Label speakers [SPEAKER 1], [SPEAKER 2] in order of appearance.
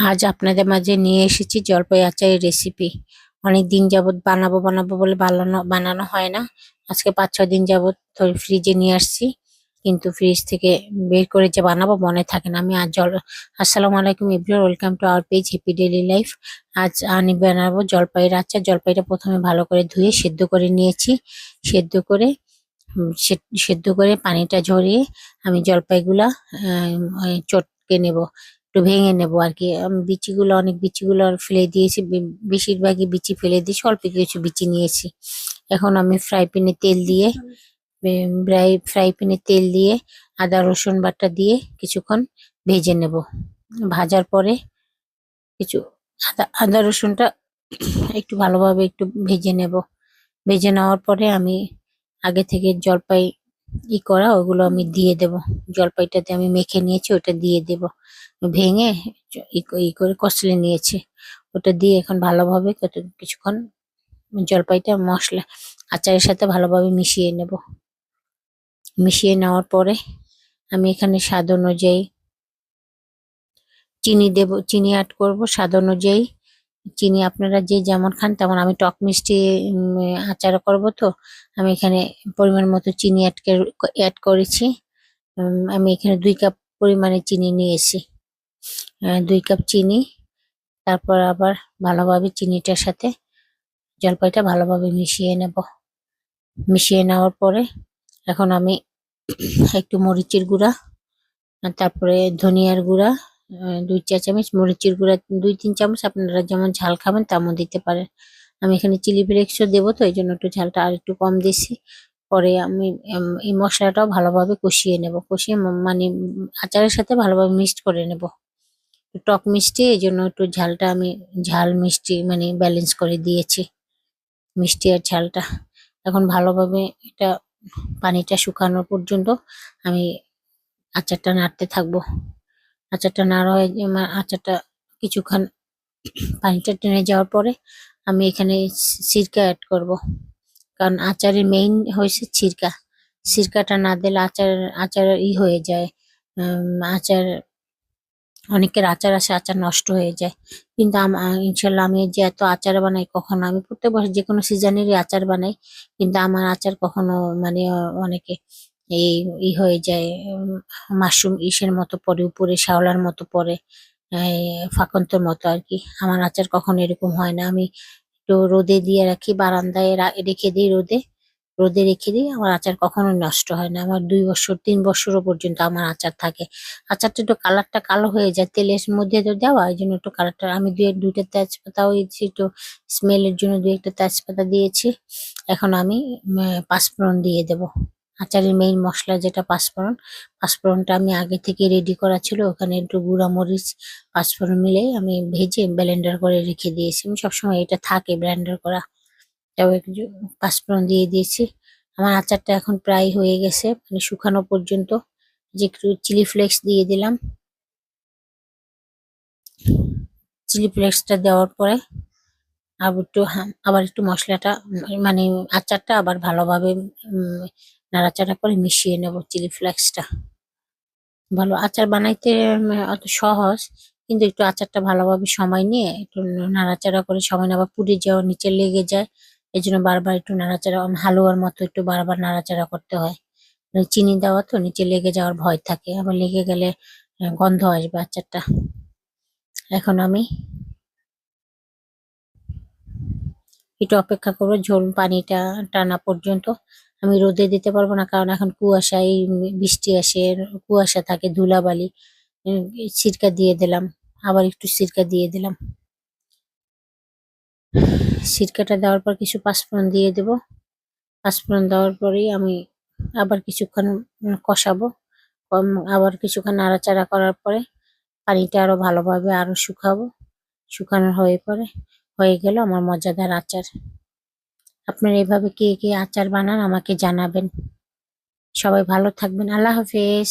[SPEAKER 1] আজ আপনাদের মাঝে নিয়ে এসেছি জলপাই আচারের রেসিপি অনেক দিন যাবত বানাবো বানাবো বলে বানানো বানানো হয় না। আজকে পাঁচ ছ দিন ধরে ফ্রিজে নিয়ে আসছি। কিন্তু ফ্রিজ থেকে বের করে যে বানাবো মনে থাকে না। আমি আজ জল আসসালামু আলাইকুম everyone welcome to our page happy daily life আজ আমি বানাবো জলপাইয়ের আচার। জলপাইটা প্রথমে ভালো করে ধুয়ে সেদ্ধ করে নিয়েছি। সেদ্ধ করে সেদ্ধ করে পানিটা ঝরিয়ে আমি জলপাইগুলা চটকে নেব। একটু ভেঙে নেব আর কি বিচিগুলো, অনেক বিচিগুলো ফেলে দিয়েছি। বেশিরভাগই বিচি ফেলে দিয়েছি অল্প কিছু বিচি নিয়েছি। এখন আমি ফ্রাই প্যানে তেল দিয়ে ফ্রাই ফ্রাই প্যানে তেল দিয়ে, আদা, রসুন বাটা দিয়ে কিছুক্ষণ ভেজে নেব। ভাজার পরে কিছু আদা আদা, রসুনটা একটু ভালোভাবে একটু ভেজে নেব। ভেজে নেওয়ার পরে আমি আগে থেকে জলপাই ই করা, ওগুলো আমি দিয়ে দেব। জলপাইটাতে আমি মেখে নিয়েছি, ওটা দিয়ে দেব। ভেঙে ই করে কষলে নিয়েছি। ওটা দিয়ে এখন ভালোভাবে কত, কিছুক্ষণ জলপাইটা, মশলা, আচারের সাথে ভালোভাবে মিশিয়ে নেব। মিশিয়ে নেওয়ার পরে আমি এখানে স্বাদ অনুযায়ী চিনি দেব, চিনি অ্যাড করব। স্বাদ অনুযায়ী চিনি আপনারা যে যেমন খান তেমন আমি টক মিষ্টি আচার করব তো। আমি এখানে পরিমাণ মতো চিনি অ্যাড অ্যাড করেছি। আমি এখানে দুই কাপ পরিমাণে চিনি নিয়েছি। দুই কাপ চিনি। তারপর আবার ভালোভাবে চিনিটার সাথে জলপাইটা ভালোভাবে মিশিয়ে নেব। মিশিয়ে নেওয়ার পরে এখন আমি একটু মরিচের গুঁড়া তারপরে ধনিয়ার গুঁড়া দুই চা চামচ মরিচের গুঁড়া, দুই, তিন চামচ আপনারা যেমন ঝাল খাবেন তেমন দিতে পারেন। আমি এখানে চিলি ফ্লেক্সও দেবো তো, এই জন্য একটু ঝালটা আর একটু কম দিছি। পরে আমি এই মশলাটাও ভালোভাবে কষিয়ে নেব। কষিয়ে মানে আচারের সাথে ভালোভাবে মিক্সড করে নেব। টক মিষ্টি, এই জন্য একটু ঝালটা আমি ঝাল মিষ্টি মানে ব্যালেন্স করে দিয়েছি। মিষ্টি আর ঝালটা। এখন ভালোভাবে এটা পানিটা শুকানো পর্যন্ত আমি আচারটা নাড়তে থাকব। আচারটা নাড়া হয়ে আচারটা কিছুক্ষণ পানিটা টেনে যাওয়ার পরে আমি এখানে সিরকা অ্যাড করব। কারণ আচারের মেইন হয়েছে সিরকা সিরকাটা না দিলে আচার আচার ই হয়ে যায়। আচার, অনেকের আচার আসে, আচার নষ্ট হয়ে যায়। কিন্তু ইনশাল্লাহ আমি যে এত আচার বানাই কখনো, আমি প্রত্যেক বছর যে কোনো সিজনেরই আচার বানাই। কিন্তু আমার আচার কখনো মানে অনেকে এই ই হয়ে যায় মাশরুম ইসের মতো পরে, উপরে শ্যাওলার মতো পরে ফাকন্তর মতো আর কি। আমার আচার কখনো এরকম হয় না। আমি একটু রোদে দিয়ে রাখি, বারান্দায় রেখে দিই রোদে। রোদে রেখে দিই, আমার আচার কখনো নষ্ট হয় না। আমার দুই বছর, তিন বছরও পর্যন্ত আমার আচার থাকে। আচারটা একটু কালারটা কালো হয়ে যায়, তেলের মধ্যে তো দেওয়া, এই জন্য একটু কালারটা, আমি দুই দুইটা তেজপাতাও দিয়েছি, একটু স্মেলের জন্য দুই একটা তেজপাতা দিয়েছি। এখন আমি পাঁচফোড়ন দিয়ে দেব। আচারের মেইন মশলা যেটা পাঁচফোড়ন, পাঁচফোড়নটা আমি আগে থেকে রেডি করা ছিল। ওখানে একটু গুঁড়া মরিচ, পাঁচফোড়ন মিলে আমি ভেজে ব্লেন্ডার করে রেখে দিয়েছি। আমি সবসময় এটা থাকে ব্লেন্ডার করা। তাও একটু পাঁচফোড়ন দিয়ে দিয়েছি। আমার আচারটা এখন প্রায় হয়ে গেছে মানে শুকানো পর্যন্ত। যে একটু চিলি ফ্লেক্স দিয়ে দিলাম। চিলি ফ্লেক্সটা দেওয়ার পরে আবার একটু আবার একটু মশলাটা মানে আচারটা আবার ভালোভাবে নাড়াচাড়া করে মিশিয়ে নেব চিলি ফ্লেক্সটা। ভালো আচার বানাইতে অত সহজ, কিন্তু একটু আচারটা ভালোভাবে সময় নিয়ে একটু নাড়াচাড়া করে সময় না আবার পুড়ে যাওয়া, নিচে লেগে যায় এই জন্য বারবার একটু নাড়াচাড়া হালুয়ার মতো একটু বারবার নাড়াচাড়া করতে হয়। চিনি দেওয়া তো, নিচে লেগে যাওয়ার ভয় থাকে, আবার লেগে গেলে গন্ধ আসবে আচারটা। এখন আমি একটু অপেক্ষা করব, ঝোল পানিটা টানা পর্যন্ত। আমি রোদে দিতে পারব না, কারণ এখন কুয়াশা এই বৃষ্টি আসে, কুয়াশা থাকে, ধুলাবালি সিরকা দিয়ে দিলাম, আবার একটু সিরকা দিয়ে দিলাম। সিরকাটা দেওয়ার পর কিছু পাঁচফোড়ন দিয়ে দেব। পাঁচফোড়ন দেওয়ার পরেই আমি আবার কিছুক্ষণ কষাবো। আবার কিছুক্ষণ নাড়াচাড়া করার পরে পানিটা আরও ভালোভাবে আরও শুকাবো। শুকানো হয়ে পরে, হয়ে গেল আমার মজাদার আচার। আপনারা এভাবে কে কে আচার বানান আমাকে জানাবেন। সবাই ভালো থাকবেন। আল্লাহ হাফেজ।